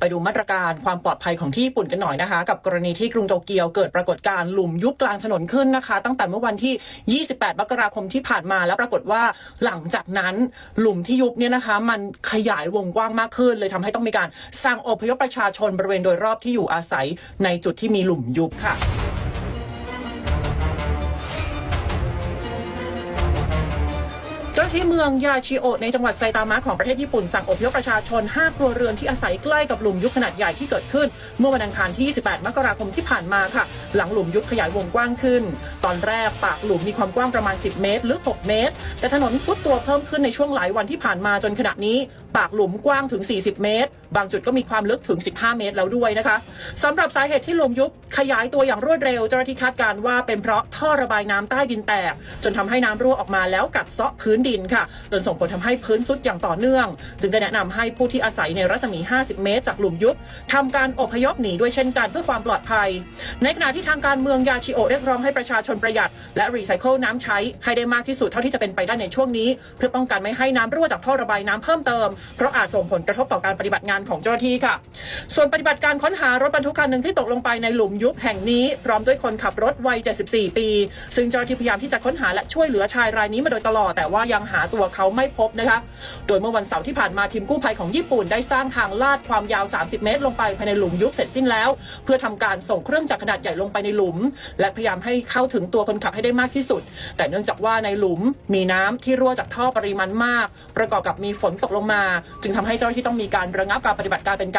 ไปดูมาตรการความปลอดภัยของที่ญี่ปุ่นกันหน่อยนะคะ กับกรณีที่กรุงโตเกียวเกิดปรากฏการณ์หลุมยุบกลางถนนขึ้นนะคะ ตั้งแต่เมื่อวันที่ 28 มกราคมที่ผ่านมาแล้วปรากฏว่าหลังจากนั้นหลุมที่ยุบเนี่ยนะคะ มันขยายวงกว้างมากขึ้น เลยทำให้ต้องมีการสั่งอพยพประชาชนบริเวณโดยรอบที่อยู่อาศัยในจุดที่มีหลุมยุบค่ะ จ้าหน้าที่เมืองยาชิโอะในจังหวัดไซตามะของประเทศญี่ปุ่นสั่งอพยพประชาชน 5 ครัวเรือนที่อาศัยใกล้กับหลุมยุบขนาดใหญ่ที่เกิดขึ้น เมื่อวันอังคารที่ 28 มกราคมที่ผ่านมาค่ะ หลังหลุมยุบขยายวงกว้างขึ้น ตอนแรกปากหลุมมีความกว้างประมาณ 10 เมตรลึก6เมตร แต่ถนนซุดตัวเพิ่มขึ้นในช่วงหลายวันที่ผ่านมาจนขณะนี้ ปากหลุมกว้างถึง 40 เมตร บางจุดก็มีความลึกถึง 15 เมตรแล้วด้วยนะคะสำหรับสาเหตุที่ลุมยุบขยายตัวอย่างรวดเร็วเจ้าหน้าที่คาดการว่าเป็นเพราะท่อระบายน้ำใต้ดินแตก จนทำให้น้ำรั่วออกมาแล้วกัดเซาะพื้นดินค่ะ จนส่งผลทำให้พื้นซุดอย่างต่อเนื่อง จึงได้แนะนำให้ผู้ที่อาศัยในรัศมี 50 เมตร จากหลุมยุบทำการอพยพหนีด้วยเช่นกันเพื่อความปลอดภัย ในขณะที่ทางการเมืองยาชิโอเรียกร้องให้ประชาชนประหยัด และรีไซเคิลน้ำใช้ให้ได้มากที่สุดเท่าที่จะเป็นไปได้ในช่วงนี้ เพื่อป้องกันไม่ให้น้ำรั่วจากท่อระบายน้ำเพิ่มเติมเพราะอาจส่งผลกระทบต่อการปฏิบัติงานของเจ้าหน้าที่ค่ะ ส่วนปฏิบัติการค้นหารถบรรทุกคันหนึ่งที่ตกลงไปในหลุมยุบแห่งนี้ พร้อมด้วยคนขับรถวัย 74 ปี ซึ่งเจ้าหน้าที่พยายามที่จะค้นหาและช่วยเหลือชายรายนี้มาโดยตลอด แต่ว่ายังหาตัวเขาไม่พบนะคะ โดยเมื่อวันเสาร์ที่ผ่านมาทีมกู้ภัยของญี่ปุ่นได้สร้างทางลาดความยาว 30 เมตร ลงไปภายในหลุมยุบเสร็จสิ้นแล้ว เพื่อทำการส่งเครื่องจักรขนาดใหญ่ลงไปในหลุม และพยายามให้เข้าถึงตัวคนขับให้ได้มากที่สุด แต่เนื่องจากว่าในหลุมมีน้ำที่รั่วจากท่อปริมาณมาก ประกอบกับมีฝนตกลงมา จึงทำให้เจ้าหน้าที่ต้องมีการระงับการปฏิบัติการเป็นการ